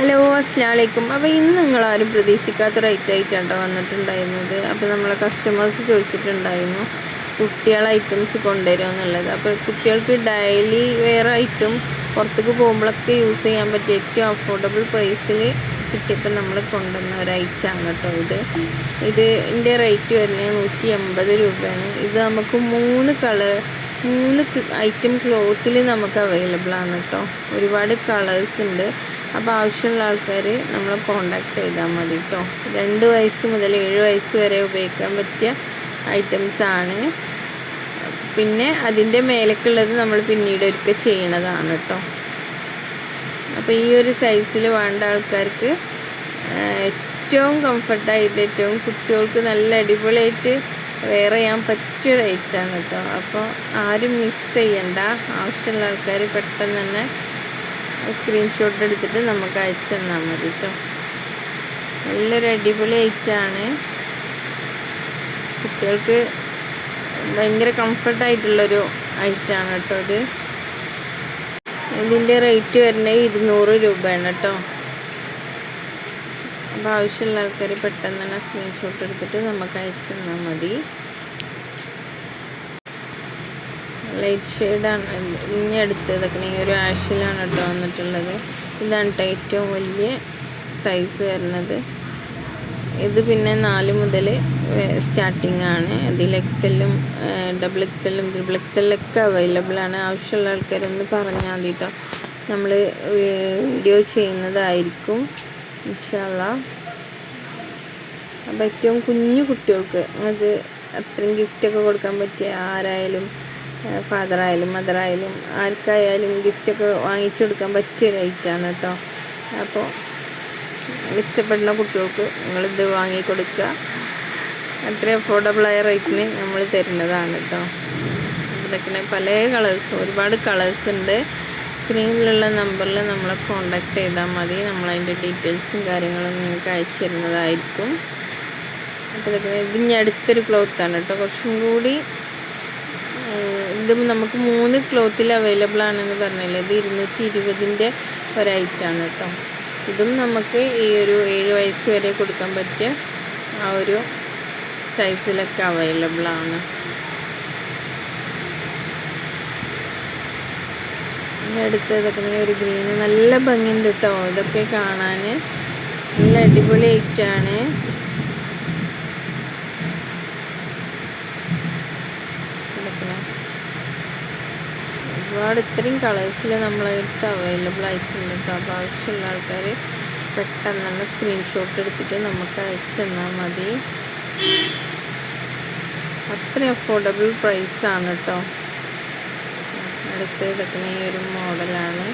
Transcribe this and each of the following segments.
Hello അസ്സാം വലൈക്കും അപ്പോൾ ഇന്ന് നിങ്ങൾ ആരും പ്രതീക്ഷിക്കാത്ത റേറ്റ് ആയിട്ടാണ് വന്നിട്ടുണ്ടായിരുന്നത്. അപ്പോൾ നമ്മളെ കസ്റ്റമേഴ്സ് ചോദിച്ചിട്ടുണ്ടായിരുന്നു കുട്ടികൾ ഐറ്റംസ് കൊണ്ടുവരുമോ എന്നുള്ളത്. അപ്പോൾ കുട്ടികൾക്ക് ഡെയിലി വേറെ ഐറ്റം പുറത്തേക്ക് പോകുമ്പോഴൊക്കെ യൂസ് ചെയ്യാൻ പറ്റിയ ഏറ്റവും അഫോർഡബിൾ പ്രൈസിൽ കിട്ടിയപ്പോൾ നമ്മൾ കൊണ്ടുവന്ന ഒരു ഐറ്റമാണ് കേട്ടോ ഇത്. ഇത് ഇതിന്റെ റേറ്റ് വരുന്നത് നൂറ്റി എൺപത് രൂപയാണ്. ഇത് നമുക്ക് മൂന്ന് കളർ മൂന്ന് ഐറ്റം ക്ലോത്തിൽ നമുക്ക് അവൈലബിൾ ആണ് കേട്ടോ. ഒരുപാട് കളേഴ്സ് ഉണ്ട്. അപ്പോൾ ആവശ്യമുള്ള ആൾക്കാർ നമ്മളെ കോണ്ടാക്ട് ചെയ്താൽ മതി കേട്ടോ രണ്ട് വയസ്സ് മുതൽ ഏഴ് വയസ്സ് വരെ ഉപയോഗിക്കാൻ പറ്റിയ ഐറ്റംസ് ആണ്. പിന്നെ അതിന്റെ മേലേക്കുള്ളത് നമ്മൾ പിന്നീട് ഒരിക്കൽ ചെയ്യണതാണ് കേട്ടോ അപ്പോൾ ഈ ഒരു സൈസിൽ വേണ്ട ആൾക്കാർക്ക് ഏറ്റവും കംഫർട്ടായിട്ട് ഏറ്റവും കുട്ടികൾക്ക് നല്ല അടിപൊളിയായിട്ട് വെയർ ചെയ്യാൻ പറ്റിയ റേറ്റാണ് കേട്ടോ അപ്പോൾ ആരും മിസ് ചെയ്യണ്ട. ആവശ്യമുള്ള ആൾക്കാർ പെട്ടെന്ന് തന്നെ സ്ക്രീൻഷോട്ട് എടുത്തിട്ട് നമുക്ക് അയച്ചു തന്നാൽ മതി കേട്ടോ നല്ലൊരു അടിപൊളി ഐറ്റാണ് കുട്ടികൾക്ക് ഭയങ്കര കംഫർട്ടായിട്ടുള്ളൊരു ഐറ്റാണ് കേട്ടോ ഇത്. ഇതിന്റെ റേറ്റ് വരുന്നത് ഇരുന്നൂറ് രൂപയാണ് കേട്ടോ. അപ്പോൾ ആവശ്യമുള്ള ആൾക്കാർ പെട്ടെന്ന് തന്നെ സ്ക്രീൻഷോട്ട് എടുത്തിട്ട് നമുക്ക് അയച്ചു തന്നാൽ മതി. ലൈറ്റ് ഷെയ്ഡാണ് ഇനി അടുത്തതൊക്കെ ഈ ഒരു ആഷിലാണ് കേട്ടോ വന്നിട്ടുള്ളത്. ഇതാണ് കേട്ടോ ഏറ്റവും വലിയ സൈസ് വരുന്നത്. ഇത് പിന്നെ നാല് മുതൽ സ്റ്റാർട്ടിംഗ് ആണ്. അതിൽ എക്സലും ഡബിൾ എക്സലും ട്രിപ്പിൾ എക്സെല്ലൊക്കെ അവൈലബിൾ ആണ്. ആവശ്യമുള്ള ആൾക്കാരൊന്ന് പറഞ്ഞാൽ മതി കേട്ടോ നമ്മൾ വീഡിയോ ചെയ്യുന്നതായിരിക്കും. ഇൻഷാല്ല അപ്പോൾ ഏറ്റവും കുഞ്ഞു കുട്ടികൾക്ക് അത് അത്രയും ഗിഫ്റ്റൊക്കെ കൊടുക്കാൻ പറ്റിയ ആരായാലും ഫാദറായാലും മദറായാലും ആർക്കായാലും ഗിഫ്റ്റൊക്കെ വാങ്ങിച്ചു കൊടുക്കാൻ പറ്റിയ ഐറ്റാണ് കേട്ടോ. അപ്പോൾ ഇഷ്ടപ്പെടുന്ന കുട്ടികൾക്ക് നിങ്ങളിത് വാങ്ങിക്കൊടുക്കുക അത്ര അഫോർഡബിളായ റേറ്റിന് നമ്മൾ തരുന്നതാണ് കേട്ടോ. ഇതൊക്കെ പല കളേഴ്സ് ഒരുപാട് കളേഴ്സ് ഉണ്ട്. സ്ക്രീനിലുള്ള നമ്പറിൽ നമ്മളെ കോണ്ടാക്ട് ചെയ്താൽ മതി. നമ്മളതിന്റെ ഡീറ്റെയിൽസും കാര്യങ്ങളും നിങ്ങൾക്ക് അയച്ചു തരുന്നതായിരിക്കും. അപ്പോൾ ഇതിന് അടുത്തൊരു ക്ലോത്താണ് കേട്ടോ. കുറച്ചും കൂടി ഇതും നമുക്ക് മൂന്ന് ക്ലോത്തിൽ അവൈലബിൾ ആണെന്ന് പറഞ്ഞില്ലേ? ഇത് ഇരുന്നൂറ്റി ഇരുപതിന്റെ ഒരൈറ്റാണ് കേട്ടോ ഇതും നമുക്ക് ഈ ഒരു ഏഴ് വയസ്സ് വരെ കൊടുക്കാൻ പറ്റിയ ആ ഒരു സൈസിലൊക്കെ അവൈലബിൾ ആണ്. അടുത്തതൊക്കെ ഒരു ഗ്രീന് നല്ല ഭംഗിയുണ്ട് കേട്ടോ ഇതൊക്കെ കാണാൻ നല്ല അടിപൊളി ഐറ്റാണ് ഒരുപാട് ഇത്രയും കളേഴ്സിൽ നമ്മളായിട്ട് അവൈലബിൾ ആയിട്ടുണ്ട്. കേട്ടോ അപ്പോൾ ആവശ്യമുള്ള ആൾക്കാർ പെട്ടെന്ന് തന്നെ സ്ക്രീൻഷോട്ട് എടുത്തിട്ട് നമുക്ക് അയച്ചു തന്നാൽ മതി. അത്രയും അഫോർഡബിൾ പ്രൈസാണ് കേട്ടോ അടുത്ത് കിടക്കുന്ന ഈ ഒരു മോഡലാണ്.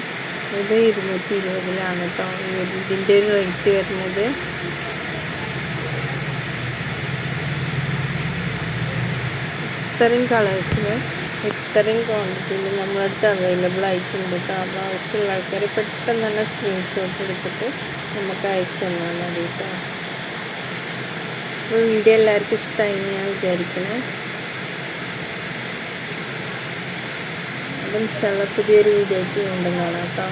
ഇത് ഇരുന്നൂറ്റി ഇരുപതിലാണ് കേട്ടോ ഇതിന്റെ ഒരു റേറ്റ് വരുന്നത്. ഇത്രയും കളേഴ്സിൽ ഇത്രയും ക്വാണ്ടിറ്റിയിൽ നമ്മളടുത്ത് അവൈലബിൾ ആയിട്ടുണ്ട്. കേട്ടോ അപ്പോൾ ആവശ്യമുള്ള ആൾക്കാർ പെട്ടെന്ന് തന്നെ സ്ക്രീൻഷോട്ട് എടുത്തിട്ട് നമുക്ക് അയച്ചു തന്നാൽ മതി കേട്ടോ. അപ്പോൾ വീഡിയോ എല്ലാവർക്കും ഇഷ്ടമായി ഞാൻ വിചാരിക്കണേ. അപ്പം ഇഷ്ടമുള്ള പുതിയൊരു വീഡിയോ ആയിട്ട് കൊണ്ടുവന്നാണ് കേട്ടോ.